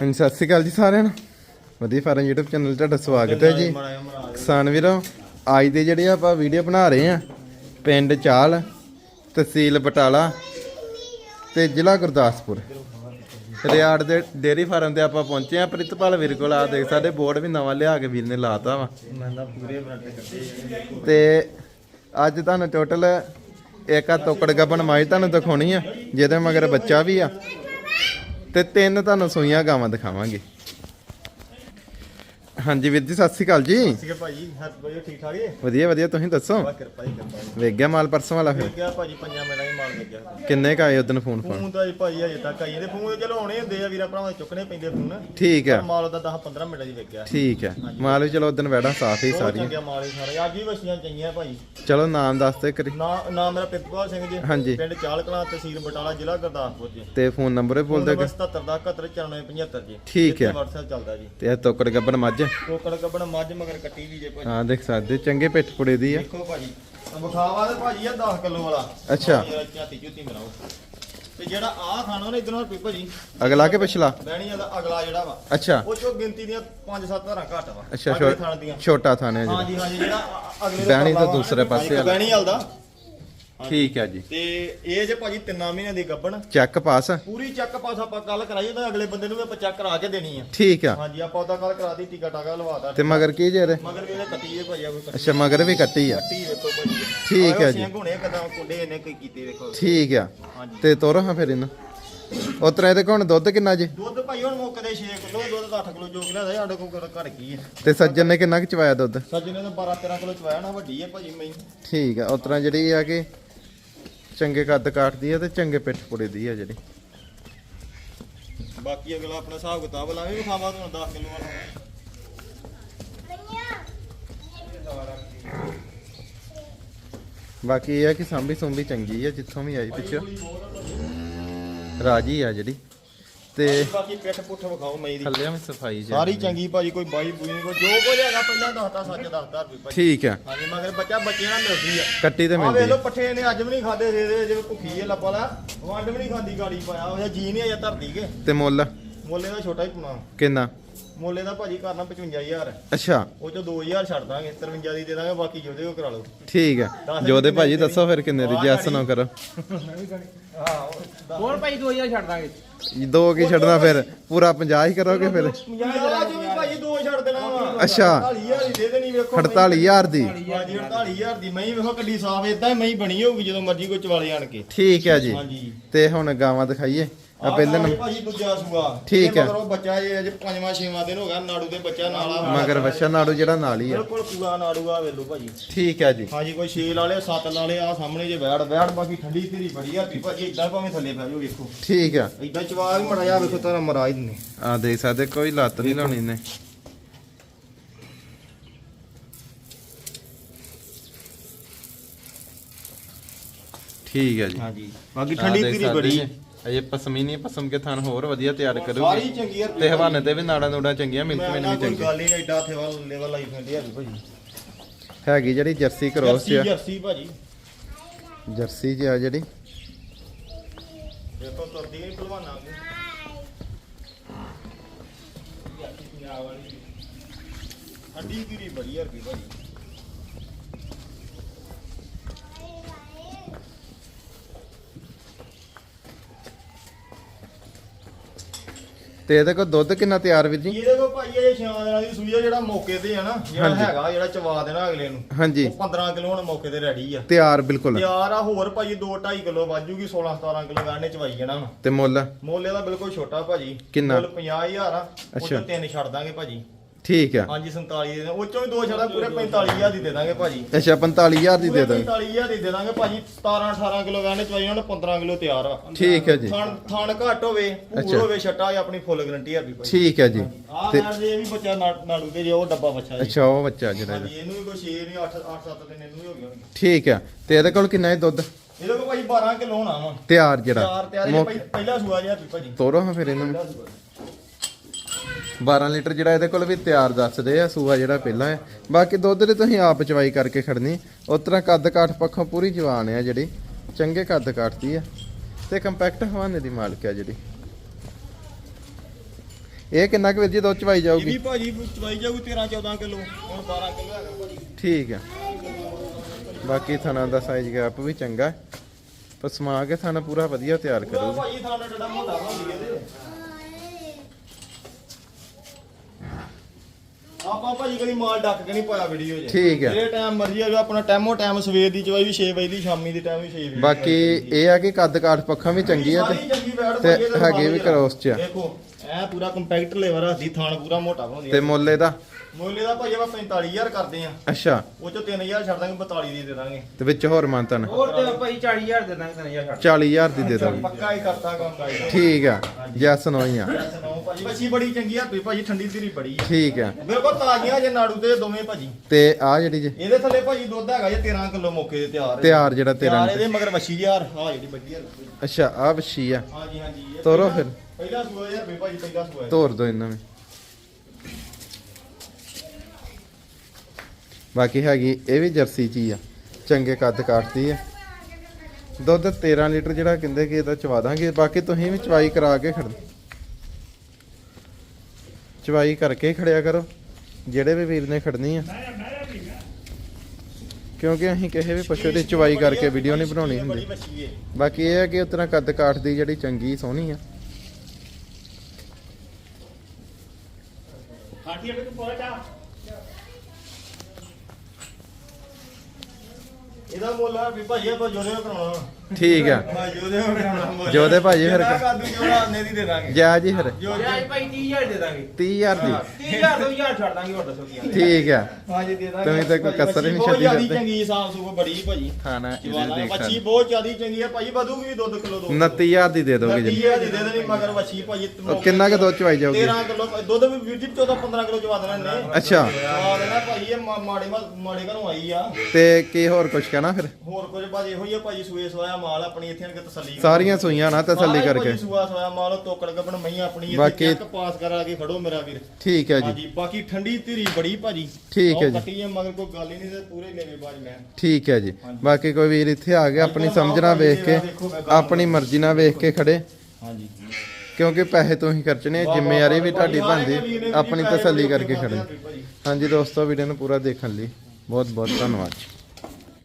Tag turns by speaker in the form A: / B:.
A: ਹਾਂਜੀ ਸਤਿ ਸ਼੍ਰੀ ਅਕਾਲ ਜੀ ਸਾਰਿਆਂ ਨੂੰ। ਵਧੀਆ ਫਾਰਮ YouTube ਚੈਨਲ 'ਤੇ ਤੁਹਾਡਾ ਸਵਾਗਤ ਹੈ ਜੀ। ਕਿਸਾਨ ਵੀਰੋ ਅੱਜ ਦੇ ਜਿਹੜੇ ਆਪਾਂ ਵੀਡੀਓ ਬਣਾ ਰਹੇ ਆ ਪਿੰਡ ਚਾਲ ਤਹਿਸੀਲ ਬਟਾਲਾ ਤੇ ਜ਼ਿਲ੍ਹਾ ਗੁਰਦਾਸਪੁਰ। ਰਿਆੜ ਦੇ ਡੇਰੀ ਫਾਰਮ ਤੇ ਆਪਾਂ ਪਹੁੰਚੇ ਆ ਪ੍ਰਿਤਪਾਲ ਵੀਰ ਕੋਲ ਆ ਦੇਖ ਸਾਡੇ ਬੋਰਡ ਵੀ ਨਵਾਂ ਲਿਆ ਕੇ ਵੀਰ ਨੇ ਲਾਤਾ ਵਾ। ਤੇ ਅੱਜ ਤੁਹਾਨੂੰ ਟੋਟਲ ਇੱਕ ਆ ਤੋਕੜ ਗੱਬਨ ਮਾਈ ਤੁਹਾਨੂੰ ਦਿਖਾਉਣੀ ਆ ਜਿਹਦੇ ਮਗਰ ਬੱਚਾ ਵੀ ਆ। ਤੇ ਤਿੰਨ ਤੁਹਾਨੂੰ ਸੂਈਆਂ ਗਾਵਾਂ ਦਿਖਾਵਾਂਗੇ। ਹਾਂਜੀ ਵੀਰ ਜੀ ਸਤਿ ਸ਼੍ਰੀ ਅਕਾਲ ਜੀ।
B: ਠੀਕ ਹੈ ਭਾਜੀ ਹੱਥ ਬਈ ਠੀਕ ਠਾਕ ਹੈ
A: ਵਧੀਆ ਵਧੀਆ ਤੁਸੀਂ ਦੱਸੋ?
B: ਬਾ ਕਿਰਪਾ ਹੀ ਕਿਰਪਾ ਜੀ।
A: ਵੇਖ ਗਿਆ ਮਾਲ ਪਰਸੋਂ ਵਾਲਾ ਫਿਰ?
B: ਗਿਆ ਭਾਜੀ ਪੰਜਾਂ ਮਿੰਟਾਂ ਹੀ ਮਾਲ ਗਿਆ
A: ਕਿੰਨੇ ਕ ਆਏ ਉਦੋਂ ਫੋਨ ਫੋਨ?
B: ਫੋਨ ਤਾਂ ਜੀ ਭਾਜੀ ਅਜੇ ਤੱਕ ਆਈ ਇਹਦੇ ਫੋਨ ਚਲੋ ਆਉਣੇ ਹੁੰਦੇ ਆ ਵੀਰਾ ਭਰਾਵਾਂ ਦੇ ਚੁੱਕਣੇ ਪੈਂਦੇ ਫੋਨ।
A: ਠੀਕ ਆ।
B: ਮਾਲ ਉਹਦਾ 10 15 ਮਿੰਟਾਂ ਦੀ ਗਿਆ
A: ਠੀਕ ਆ। ਮਾਲ ਵੀ ਚਲੋ ਉਦੋਂ ਵੈੜਾ ਸਾਫ਼ ਹੀ ਸਾਰੀਆਂ।
B: ਚੰਗਿਆ ਮਾਲ ਹੀ ਸਾਰੇ। ਅੱਜ ਵੀ ਵਸੀਆਂ ਚਾਹੀਆਂ ਭਾਜੀ।
A: ਚਲੋ ਨਾਮ ਦੱਸ ਤੇ ਕਰੀ
B: ਨਾ ਨਾਮ ਮੇਰਾ ਪਿਤਪਾਲ ਸਿੰਘ ਜੀ।
A: ਹਾਂਜੀ।
B: ਪਿੰਡ ਚਾਲ ਕਲਾਂ ਤਹਿਸੀਲ ਬਟਾਲਾ ਜ਼ਿਲ੍ਹਾ ਗੁਰਦਾਸਪੁਰ ਜੀ।
A: ਤੇ ਫੋਨ ਨੰਬਰ ਵੀ ਬੋਲ
B: ਨੰਬਰ 77 ਦਾ 71 94 75 ਜੀ।
A: ਠੀਕ ਹੈ।
B: WhatsApp ਚੱਲਦਾ ਜੀ।
A: ਤੇ ਇਹ ਤੋਕੜ ਗੱਬਨ ਮੱਝ।
B: ਕੋਕੜ ਕੱਬਣ ਮੱਝ ਮਗਰ ਕੱਟੀ ਵੀ ਜੇ ਭਾਜੀ।
A: ਹਾਂ ਦੇਖ ਸਕਦੇ ਚੰਗੇ ਪਿੱਠ ਪੁੜੇ ਦੀ ਆ।
B: ਦੇਖੋ ਭਾਜੀ ਬਖਾਵਾ ਤੇ ਭਾਜੀ ਆ 10 ਕਿਲੋ ਵਾਲਾ।
A: ਅੱਛਾ।
B: ਝਾਤੀ ਝੂਤੀ ਮਰਾਓ ਤੇ ਜਿਹੜਾ ਆ ਖਾਣਾ ਉਹਨੇ ਇਧਰੋਂ ਰੁਪਏ ਭਾਜੀ।
A: ਅਗਲਾ ਕੇ ਪਿਛਲਾ?
B: ਬਹਿਣੀ ਦਾ ਅਗਲਾ ਜਿਹੜਾ ਵਾ।
A: ਅੱਛਾ।
B: ਉਹ ਚੋਂ ਗਿਣਤੀ ਦੀਆਂ 5-7 ਧਾਰਾਂ ਘੱਟ ਵਾ।
A: ਅੱਛਾ ਛੋਟਾ ਥਾਣੇ ਜਿਹੜਾ।
B: ਹਾਂਜੀ ਹਾਂਜੀ ਜਿਹੜਾ ਅਗਲੇ
A: ਬਹਿਣੀ ਤਾਂ ਦੂਸਰੇ ਪਾਸੇ ਵਾਲਾ।
B: ਬਹਿਣੀ ਵਾਲਦਾ
A: ਠੀਕ ਹੈ ਜੀ।
B: ਤੇ ਇਹ ਜੇ ਭਾਜੀ ਤਿੰਨਾਂ ਮਹੀਨਿਆਂ ਦੀ ਗੱਬਣ
A: ਚੈੱਕ ਪਾਸ।
B: ਪੂਰੀ ਚੱਕ ਪਾਸ ਆਪਾਂ ਕੱਲ ਕਰਾਈ ਉਹਦਾ ਅਗਲੇ ਬੰਦੇ ਨੂੰ ਵੀ ਆਪਾਂ ਚੈੱਕ ਕਰਾ ਕੇ ਦੇਣੀ ਆ।
A: ਠੀਕ ਆ।
B: ਹਾਂਜੀ ਆਪਾਂ ਉਹਦਾ ਕੱਲ ਕਰਾ ਦੀ ਟੀਕਾ ਟਾਕਾ ਲਵਾਤਾ
A: ਤੇ ਮਗਰ ਕੀ ਜੇ ਇਹਦੇ?
B: ਮਗਰ ਵੀ ਇਹਦੇ ਕੱਟੀ ਜੇ ਭਾਜੀ ਆ ਕੋਈ
A: ਅੱਛਾ ਮਗਰ ਵੀ ਕੱਟੀ ਆ।
B: ਕੱਟੀ ਵੇਖੋ ਭਾਜੀ
A: ਠੀਕ ਹੈ ਜੀ।
B: ਸਿੰਘ ਹੁਣੇ ਕਦਾਂ ਕੁੰਡੇ ਇਹਨੇ ਕੋਈ ਕੀਤੇ ਵੇਖੋ
A: ਠੀਕ ਆ। ਤੇ ਤੋਰੋ ਹਾਂ ਫਿਰ ਇਹਨੂੰ। ਉਤਰਾ ਇਹਦੇ ਕੋਲ ਦੁੱਧ ਕਿੰਨਾ ਜੀ?
B: ਦੁੱਧ ਭਾਈ ਹੁਣ ਮੁੱਕ ਦੇ 6 ਕਿਲੋ ਦੁੱਧ ਦਾ 8 ਕਿਲੋ ਜੋ ਕਿਲਾ ਸਾਡੇ ਕੋਲ ਘਰ ਕੀ ਹੈ
A: ਤੇ ਸੱਜਣ ਨੇ ਕਿੰਨਾ ਕੁ ਚਵਾਇਆ ਦੁੱਧ?
B: ਸੱਜਣੇ ਨੇ 12 13 ਕਿਲੋ ਚਵਾਇਆ ਨਾ ਵੱਡੀ ਹੈ ਭਾਜੀ ਮੈਂ
A: ਠੀਕ ਆ ਉਤਰਾ ਜਿਹੜੀ ਆ ਕਿ ਚੰਗੇ ਕੱਦ ਕਾਟਦੀ ਆ ਤੇ ਚੰਗੇ ਪਿੱਠ ਪੁੜੇ ਦੀ ਆ ਜਿਹੜੀ।
B: ਬਾਕੀ ਅਗਲਾ ਆਪਣਾ ਹਿਸਾਬ ਕਿਤਾਬ ਲਾਵੇ ਖਾਵਾ ਤੁਹਾਨੂੰ 10 ਕਿਲੋ ਵਾਲਾ।
A: ਬਾਕੀ ਇਹ ਆ ਕਿ ਸਾਂਭੀ ਸੁੰਭੀ ਚੰਗੀ ਆ ਜਿੱਥੋਂ ਵੀ ਆਈ ਪਿੱਛੇ। ਰਾਜੀ ਆ ਜਿਹੜੀ। ਤੇ
B: ਬਾਕੀ ਪਿੱਠ ਪੁੱਠ ਵਿਖਾਓ ਮਈ ਦੀ।
A: ਥੱਲੇ ਵੀ ਸਫ਼ਾਈ ਜੀ
B: ਸਾਰੀ ਚੰਗੀ ਭਾਜੀ ਕੋਈ ਬਾਈ ਬੂਈ ਕੋਈ ਜੋ ਕੁਝ ਹੈਗਾ ਪਹਿਲਾਂ ਦੱਸਦਾ ਸੱਚ ਦੱਸਦਾ ਵੀ ਭਾਜੀ।
A: ਠੀਕ ਆ।
B: ਹਾਂਜੀ ਮਗਰ ਬੱਚਾ ਬੱਚੇ ਨਾਲ ਮਿਲਦੀ ਆ।
A: ਕੱਟੀ ਤੇ
B: ਆ ਵੇਖ
A: ਮਿਲਦੀ
B: ਲੋ
A: ਆ।
B: ਪੱਠੇ ਨੇ ਅੱਜ ਵੀ ਨਹੀਂ ਖਾਦੇ ਦੇ ਦੇ ਜਿਵੇਂ ਭੁੱਖੀ ਹੈ ਲੱਪਾ ਲਾ ਵੰਡ ਵੀ ਨਹੀਂ ਖਾਂਦੀ ਗਾੜੀ ਪਾਇਆ। ਉਹ ਜੀ ਨਹੀਂ ਆਇਆ ਧਰਤੀ ਕੇ।
A: ਤੇ ਮੁੱਲ?
B: ਮੋਲੇ ਦਾ ਛੋਟਾ ਹੀ ਪੁਣਾ।
A: ਕਿੰਨਾ?
B: ਮੋਲੇ ਦਾ ਭਾਜੀ ਕਰਨਾ 55000
A: ਅੱਛਾ।
B: ਉਹ ਚੋਂ 2000 ਛੱਡ ਦਾਂਗੇ 53 ਦੀ ਦੇ ਦਾਂਗੇ ਬਾਕੀ ਜੋਦੇ ਕੋ ਕਰਾ ਲਓ।
A: ਠੀਕ ਆ ਜੋਦੇ ਭਾਜੀ ਦੱਸੋ ਫਿਰ ਕਿੰਨੇ ਦੀ ਜੈਸ ਨਾ ਕਰੋ।
B: ਹਾਂ
C: ਹੋਰ ਭਾਈ 2000 ਛੱਡ ਦਾਂਗੇ।
A: ਦੋ ਕੀ ਛੱਡਣਾ ਫਿਰ? ਪੂਰਾ 50 ਹੀ ਕਰੋਗੇ ਫਿਰ?
B: 50 ਜੋ ਵੀ ਭਾਜੀ ਦੋ ਛੱਡ ਦੇਣਾ ਵਾ।
A: ਅੱਛਾ।
B: 48000 ਦੀ ਦੇ ਦੇਣੀ ਵੇਖੋ
A: 48000 ਦੀ।
B: ਹਾਂਜੀ 48000 ਦੀ ਮਹੀਂ ਵੇਖੋ ਕੱਡੀ ਸਾਫ਼ ਇਦਾਂ ਹੀ ਮਹੀਂ ਬਣੀ ਹੋਊਗੀ ਜਦੋਂ ਮਰਜ਼ੀ ਕੋਈ ਚਵਾਲੇ ਆਣ ਕੇ।
A: ਠੀਕ ਹੈ ਜੀ। ਤੇ ਹੁਣ ਗਾਵਾਂ ਦਿਖਾਈਏ। ਆ ਪਹਿਲੇ ਨੰਬਰ
B: ਭਾਜੀ ਦੂਜਾ ਸੂਆ।
A: ਠੀਕ ਹੈ।
B: ਮਗਰੋਂ ਬੱਚਾ ਇਹ ਅਜੇ ਪੰਜਵਾਂ ਛੇਵਾਂ ਦਿਨ ਹੋ ਗਿਆ ਨਾੜੂ ਦੇ ਬੱਚਾ ਨਾਲਾ
A: ਮਗਰ ਬੱਚਾ ਨਾੜੂ ਜਿਹੜਾ ਨਾਲ ਹੀ ਆ।
B: ਬਿਲਕੁਲ ਪੂਰਾ ਨਾੜੂ ਆ ਵੇਲੋ ਭਾਜੀ।
A: ਠੀਕ ਹੈ ਜੀ।
B: ਹਾਂਜੀ ਕੋਈ 6 ਲਾਲੇ 7 ਲਾਲੇ ਆ ਸਾਹਮਣੇ ਜੇ ਵੈੜ ਵੈੜ ਬਾਕੀ ਠੰਡੀ ਧੀਰੀ ਬੜੀ ਆ ਵੀ ਭਾਜੀ ਇਦਾਂ ਭਾਵੇਂ ਥੱਲੇ ਪੈ ਜਾਓ ਵੇਖੋ।
A: ਠੀਕ ਆ।
B: ਇਦਾਂ ਚਵਾ ਵੀ ਮੜਾ ਜਾ ਵੇਖੋ ਤਾਰਾ ਮਰਾਜ ਦਿੰਨੇ
A: ਆ ਦੇਖ ਸਕਦੇ ਕੋਈ ਲੱਤ ਨਹੀਂ ਲਾਉਣੀ ਨੇ ਠੀਕ ਹੈ ਜੀ।
B: ਹਾਂਜੀ। ਬਾਕੀ ਠੰਡੀ ਧੀਰੀ ਬੜੀ।
A: ਜੀ। ਅਜੇ ਪਸਮੀਨੀ ਪਸਮ ਕੇ ਥਾਨ ਹੋਰ ਵਧੀਆ ਤਿਆਰ
B: ਸਾਰੀ
A: ਕਰੂਗੀ।
B: ਚੰਗੀ ਆ
A: ਤੇ ਹਵਾਨੇ ਤੇ ਵੀ ਨਾੜਾਂ ਨੂੜਾਂ ਚੰਗੀਆਂ ਮਿਲਕ
B: ਮੈਂ
A: ਮਿਲ
B: ਨਾ
A: ਵੀ
B: ਕੋਈ
A: ਚੰਗੀ।
B: ਗੱਲ ਹੀ ਨਹੀਂ ਐਡਾ ਥੇਵਲ ਲੈਵਲ ਲਾਈ ਫਿਰਦੀ ਆ। ਵੀ ਭਾਜੀ
A: ਹੈਗੀ ਜਿਹੜੀ ਜਰਸੀ ਕਰੋਸ
B: ਜਰਸੀ
A: ਚ
B: ਜਰਸੀ ਭਾਜੀ।
A: ਜਰਸੀ ਚ ਆ ਜਿਹੜੀ।
B: ਦੇਖੋ ਤੁਰਦੀ ਨਹੀਂ ਭਲਵਾਨਾ ਨੂੰ ਪੰਜਾਬ ਵਾਲੀ ਠੰਡੀ ਧੀਰੀ ਬੜੀ ਆ ਵੀ ਭਾਜੀ।
A: ਤੇ ਇਹਦੇ ਕੋਲ ਦੁੱਧ ਕਿੰਨਾ ਤਿਆਰ ਵੀਰ ਜੀ?
B: ਇਹਦੇ ਕੋ ਭਾਈ ਇਹ ਛਾਂ ਦਿਨਾਂ ਦੀ ਸੂਈ ਆ ਜਿਹੜਾ ਮੌਕੇ ਤੇ ਆ ਨਾ ਜਿਹੜਾ
A: ਹਾਂਜੀ।
B: ਹੈਗਾ ਜਿਹੜਾ ਚਵਾ ਦੇਣਾ ਅਗਲੇ ਨੂੰ।
A: ਹਾਂਜੀ।
B: ਉਹ 15 ਕਿਲੋ ਹੁਣ ਮੌਕੇ ਤੇ ਰੈਡੀ ਆ।
A: ਤਿਆਰ ਬਿਲਕੁਲ।
B: ਤਿਆਰ ਆ ਹੋਰ ਭਾਜੀ 2 2.5 ਕਿਲੋ ਵਾਜੂਗੀ 16 17 ਕਿਲੋ ਗਾਣੇ ਚਵਾਈ ਜਾਣਾ ਵਾ।
A: ਤੇ ਮੁੱਲ?
B: ਮੁੱਲ ਇਹਦਾ ਬਿਲਕੁਲ ਛੋਟਾ ਭਾਜੀ।
A: ਕਿੰਨਾ?
B: ਮੁੱਲ 50000 ਆ। ਉਹ
A: ਅੱਛਾ।
B: ਤਿੰਨ ਛੱਡ ਦਾਂਗੇ ਭਾਜੀ।
A: ਠੀਕ ਆ।
B: ਹਾਂਜੀ 47 ਦੇ ਉਹ ਚੋਂ ਵੀ ਦੋ ਛੜਾ ਪੂਰੇ 45000 ਦੀ ਦੇ ਦਾਂਗੇ ਭਾਜੀ।
A: ਅੱਛਾ 45000 ਦੀ ਦੇ ਦੋ
B: 45000 ਦੀ ਦੇ ਦਾਂਗੇ ਭਾਜੀ। 17 18 ਕਿਲੋ ਗਾਣੇ ਚਵਾਈ ਉਹਨਾਂ 15 ਕਿਲੋ ਤਿਆਰ ਆ।
A: ਠੀਕ ਹੈ ਜੀ।
B: ਥਣ ਥਣ ਘੱਟ ਹੋਵੇ। ਪੂਰ ਹੋਵੇ ਛੱਟਾ ਇਹ ਆਪਣੀ ਫੁੱਲ ਗਰੰਟੀ ਆ ਵੀ ਭਾਜੀ।
A: ਠੀਕ ਹੈ ਜੀ।
B: ਆਹ ਨਾਲ ਇਹ ਵੀ ਬੱਚਾ ਨਾੜੂ ਦੇ ਜੇ ਉਹ ਡੱਬਾ ਬੱਚਾ ਜੀ।
A: ਅੱਛਾ ਉਹ ਬੱਚਾ ਜਿਹੜਾ।
B: ਹਾਂਜੀ ਇਹਨੂੰ ਵੀ ਕੋਈ 6 ਨਹੀਂ 8 8 7 ਦਿਨ ਇਹਨੂੰ ਵੀ ਹੋ ਹੋਣਗੇ।
A: ਠੀਕ ਆ। ਤੇ ਇਹਦੇ ਕੋਲ ਕਿੰਨਾ ਹੈ ਦੁੱਧ?
B: ਇਹਦੇ ਕੋਲ ਭਾਜੀ 12 ਕਿਲੋ ਹੋਣਾ ਵਾ।
A: ਤਿਆਰ ਜਿਹੜਾ।
B: ਤਿਆਰ ਇਹ ਪਹਿਲਾ ਸੂਆ ਜਿਹਾ ਭਾਜੀ।
A: ਤੋਰੋ ਹਾਂ ਫਿਰ ਇਹਨੂੰ। 12 ਲੀਟਰ ਜਿਹੜਾ ਇਹਦੇ ਕੋਲ ਵੀ ਤਿਆਰ ਦੱਸਦੇ ਆ ਸੂਆ ਜਿਹੜਾ ਪਹਿਲਾਂ ਹੈ। ਬਾਕੀ ਦੁੱਧ ਦੇ ਤੁਸੀਂ ਆਪ ਚਵਾਈ ਕਰਕੇ ਖੜਨੀ। ਉਸ ਤਰ੍ਹਾਂ ਕੱਦ ਕਾਠ ਪੱਖੋਂ ਪੂਰੀ ਜਵਾਨ ਆ ਜਿਹੜੀ। ਚੰਗੇ ਕੱਦ ਕਾਠਦੀ ਆ। ਤੇ ਕੰਪੈਕਟ ਹਵਾਨੇ ਦੀ ਮਾਲਕ ਆ ਜਿਹੜੀ। ਇਹ ਕਿੰਨਾ ਕੁ ਵੀਰ ਜੀ ਦੁੱਧ ਚਵਾਈ ਜਾਊਗੀ?
B: ਵੀ ਭਾਜੀ ਚਵਾਈ ਜਾਊ 13 14 ਕਿਲੋ। ਹੁਣ 12 ਕਿਲੋ ਹੈਗਾ ਭਾਜੀ।
A: ਠੀਕ ਆ। ਬਾਕੀ ਥਣਾ ਦਾ ਸਾਈਜ਼ ਗੈਪ ਵੀ ਚੰਗਾ। ਹੈ। ਪਰ ਸਮਾ ਕੇ ਥਣਾ ਪੂਰਾ ਵਧੀਆ ਤਿਆਰ ਕਰੂਗਾ।
B: ਭਾਜੀ ਥਾਣਾ ਡੱਡਾ ਮੋਟਾ ਹੁੰਦੀ ਇਹਦੇ। ਆਪਾਂ ਭਾਜੀ ਕਦੀ ਮਾਲ ਡੱਕ ਕੇ ਨਹੀਂ ਪਾਇਆ ਵੀਡੀਓ 'ਚ
A: ਠੀਕ ਹੈ।
B: ਜਿਹੜੇ ਟਾਈਮ ਮਰਜ਼ੀ ਆ ਜਾਓ, ਆਪਣਾ ਟਾਈਮੋ ਟਾਈਮ ਸਵੇਰ ਦੀ ਚਵਾਈ ਵੀ 6 ਵਜੇ ਦੀ ਸ਼ਾਮੀ ਦੀ ਟਾਈਮ ਵੀ 6 ਵਜੇ
A: ਬਾਕੀ ਇਹ ਆ ਕਿ ਕੱਦ ਕਾਠ ਪੱਖਾਂ ਵੀ ਚੰਗੀ ਆ ਤੇ ਤੇ ਹੈਗੇ ਵੀ cross 'ਚ ਆ।
B: ਦੇਖੋ ਐ ਪੂਰਾ ਕੰਪੈਕਟ ਲੇਵਰ ਹੱਦੀ ਥਾਣ ਪੂਰਾ ਮੋਟਾ ਬਣਾਉਂਦੀ
A: ਤੇ ਮੁੱਲ ਇਹਦਾ
B: ਮੁੱਲੇ ਦਾ ਭਾਜੀ ਆਪਾਂ 45000 ਕਰਦੇ ਆ।
A: ਅੱਛਾ।
B: ਉਹ ਚੋਂ 3000 ਛੱਡ ਦਾਂਗੇ 42 ਦੀ ਦੇ ਦਾਂਗੇ।
A: ਤੇ ਵਿੱਚ ਹੋਰ ਮੰਤਨ
C: ਹੋਰ ਤੇ ਭਾਈ 40000 ਦੇ ਦਾਂਗੇ 3000 ਛੱਡ।
A: 40000 ਦੀ ਦੇ ਦਾਂਗੇ।
B: ਪੱਕਾ ਹੀ ਕਰਤਾ ਕੰਮ ਕਾਇਦਾ
A: ਠੀਕ ਆ। ਜੈਸ ਨੋਈ ਆ
B: ਬੱਚੀ ਬੜੀ ਚੰਗੀ ਆ ਤੁਸੀਂ ਭਾਜੀ ਠੰਡੀ ਧੀਰੀ ਬੜੀ ਆ।
A: ਠੀਕ ਆ।
B: ਬਿਲਕੁਲ ਤਾਜ਼ੀਆਂ ਜੇ ਨਾੜੂ ਤੇ ਦੋਵੇਂ ਭਾਜੀ।
A: ਤੇ ਆ ਜਿਹੜੀ ਜੀ?
B: ਇਹਦੇ ਥੱਲੇ ਭਾਜੀ ਦੁੱਧ ਹੈਗਾ ਜੇ 13 ਕਿਲੋ ਮੌਕੇ ਦੇ ਤਿਆਰ ਹੈ।
A: ਤਿਆਰ ਜਿਹੜਾ
B: ਤਿਆਰ
A: 13
B: ਇਹਦੇ ਮਗਰ ਵੱਛੀ ਯਾਰ ਹਾਂ ਜਿਹੜੀ ਵੱਡੀ ਆ।
A: ਅੱਛਾ ਆ ਵਸ਼ੀ ਆ।
B: ਹਾਂਜੀ ਹਾਂਜੀ। ਇਹ
A: ਤੋਰੋ
B: ਪਹਿਲਾਂ-
A: ਫਿਰ।
B: ਪਹਿਲਾ ਸੂਆ ਯਾਰ ਵੀ ਭਾਜੀ ਪਹਿਲਾ ਸੂਆ ਹੈ।
A: ਤੋਰ ਦੋ ਇਹਨਾਂ ਵਿੱਚ ਬਾਕੀ ਹੈਗੀ ਇਹ ਵੀ ਜਰਸੀ ਚ ਆ। ਚੰਗੇ ਕੱਦ ਕਾਟਦੀ ਆ। ਦੁੱਧ 13 ਲੀਟਰ ਜਿਹੜਾ ਕਹਿੰਦੇ ਕਿ ਇਹਦਾ ਚਵਾ ਦਾਂਗੇ। ਬਾਕੀ ਤੁਸੀਂ ਵੀ ਚਵਾਈ ਕਰਾ ਕੇ ਖੜ ਚਵਾਈ ਕਰਕੇ ਖੜਿਆ ਕਰੋ। ਜਿਹੜੇ ਵੀ ਵੀਰ ਨੇ ਖੜਨੀ ਆ। ਕਿਉਂਕਿ ਅਸੀਂ ਕਿਸੇ ਵੀ ਪਸ਼ੂ ਦੀ ਚਵਾਈ ਕਰਕੇ ਵੀਡੀਓ ਨਹੀਂ ਬਣਾਉਣੀ ਹੁੰਦੀ। ਬਾਕੀ ਇਹ ਹੈ ਕਿ ਉਤਨਾ ਕੱਦ ਕਾਠ ਦੀ ਜਿਹੜੀ ਚੰਗੀ, ਸੋਹਣੀ ਆ।
B: ਇਹਦਾ ਮੁੱਲ ਆ ਵੀ ਭਾਜੀ ਆਪਾਂ ਜੋਦੇ ਕਰਾਉਣਾ
A: ਠੀਕ ਆ।
B: ਹਾਂ।
A: ਜੋਧੇ ਭਾਜੀ ਫਿਰ
B: ਕਾਦੂ ਜੋੜਾ ਨੇ ਦੀ ਦੇ ਦਾਂਗੇ
A: ਜਾ ਜੀ ਫਿਰ।
B: ਜੋ
C: ਯਾਰ ਭਾਈ 30000 ਦੇ ਦਾਂਗੇ।
A: 30000 ਦੀ।
C: 30000 ਤੋਂ 1000 ਛੱਡ ਦਾਂਗੇ ਹੋਰ ਦੱਸੋ ਕੀ ਆ
A: ਠੀਕ ਆ।
B: ਹਾਂ ਜੀ ਦੇ ਦਾਂਗੇ।
A: ਤੁਸੀਂ ਤਾਂ ਕੋਈ ਕਸਰ ਹੀ ਨਹੀਂ
B: ਬਹੁਤ
A: ਛੱਡੀ
B: ਜ਼ਿਆਦੀ
A: ਕਰਦੇ।
B: ਚੰਗੀ ਸਾਫ਼ ਸੁਭ ਬੜੀ ਭਾਜੀ।
A: ਖਾਣਾ ਇਹਦੇ
B: ਜਵਾਨਾ
A: ਦੇਖ
B: ਵੱਛੀ ਬਹੁਤ ਜ਼ਿਆਦੀ ਚੰਗੀ ਹੈ ਭਾਜੀ ਵਧੂਗੀ ਵੀ ਦੁੱਧ ਕਿਲੋ ਦੋ।
A: 29000 ਦੀ ਦੇ ਦੋਗੇ ਜੀ।
B: ਨਤੀਜੇ ਦੀ ਦੇ ਦੇਣੀ ਮਗਰ ਵੱਛੀ ਭਾਜੀ
A: ਉਹ ਕਿੰਨਾ ਕੁ ਦੁੱਧ ਚਵਾਈ ਜਾਊਗੀ?
B: 13 ਕਿਲੋ ਦੁੱਧ ਵੀ ਵੀਰ ਜੀ 14 15 ਕਿਲੋ ਚਵਾ ਦੇਣਾ ਨੇ
A: ਅੱਛਾ।
B: ਚਵਾ ਦੇਣਾ ਭਾਜੀ ਇਹ ਮਾ- ਮਾੜੇ ਮਾ- ਮਾੜੇ ਘਰੋਂ ਆਈ ਆ।
A: ਤੇ ਕੀ ਹੋਰ ਕੁਝ ਕਹਿਣਾ ਫਿਰ?
B: ਹੋਰ ਕੁਝ ਭਾਜੀ ਇਹੋ ਹੀ ਆ ਭਾਜੀ ਸੂਏ ਸਵਾਇਆ ਮਾਲ ਆਪਣੀ ਇੱਥੇ ਆਣ ਕੇ ਤਸੱਲੀ।
A: ਸਾਰੀਆਂ ਸੂਈਆਂ ਨਾ ਤਸੱਲੀ
B: ਹੀ
A: ਕਰਕੇ।
B: ਸੂਆ ਸਵਾਇਆ ਮਾਲ ਤੋਕੜ ਗੱਬਣ ਮਈ ਆਪਣੀ ਇੱਥੇ
A: ਬਾਕੀ-
B: ਚੈੱਕ ਪਾਸ ਕਰਾ ਕੇ ਖੜੋ ਮੇਰਾ ਵੀਰ।
A: ਠੀਕ ਹੈ ਜੀ।
B: ਹਾਂਜੀ ਬਾਕੀ ਠੰਡੀ ਧੀਰੀ ਬੜੀ ਭਾਜੀ।
A: ਠੀਕ ਹੈ ਜੀ।
B: ਕੱਟੀ ਆ ਮਗਰ ਕੋਈ ਗੱਲ ਹੀ ਨਹੀਂ ਤੇ ਪੂਰੇ ਲੈਵੇ ਬਾਜ ਮੈਂ।
A: ਠੀਕ ਹੈ ਜੀ। ਬਾਕੀ ਕੋਈ ਵੀਰ ਇੱਥੇ ਆ ਗਿਆ ਆਪਣੀ ਸਮਝ ਨਾਲ ਵੇਖ ਕੇ ਆਪਣੀ ਮਰਜ਼ੀ ਨਾਲ ਵੇਖ ਕੇ ਖੜੇ।
B: ਹਾਂਜੀ।
A: ਕਿਉਂਕਿ ਪੈਸੇ ਤੁਸੀਂ ਖਰਚਣੇ ਆ, ਜ਼ਿੰਮੇਵਾਰੀ ਵੀ ਤੁਹਾਡੀ ਬਣਦੀ ਆਪਣੀ ਤਸੱਲੀ ਕਰਕੇ ਖੜੇ। ਹਾਂਜੀ ਦੋਸਤੋ ਵੀਡੀਓ ਨੂੰ ਪੂਰਾ ਦੇਖਣ ਲਈ ਬਹੁਤ ਬਹੁਤ ਧੰਨਵਾਦ।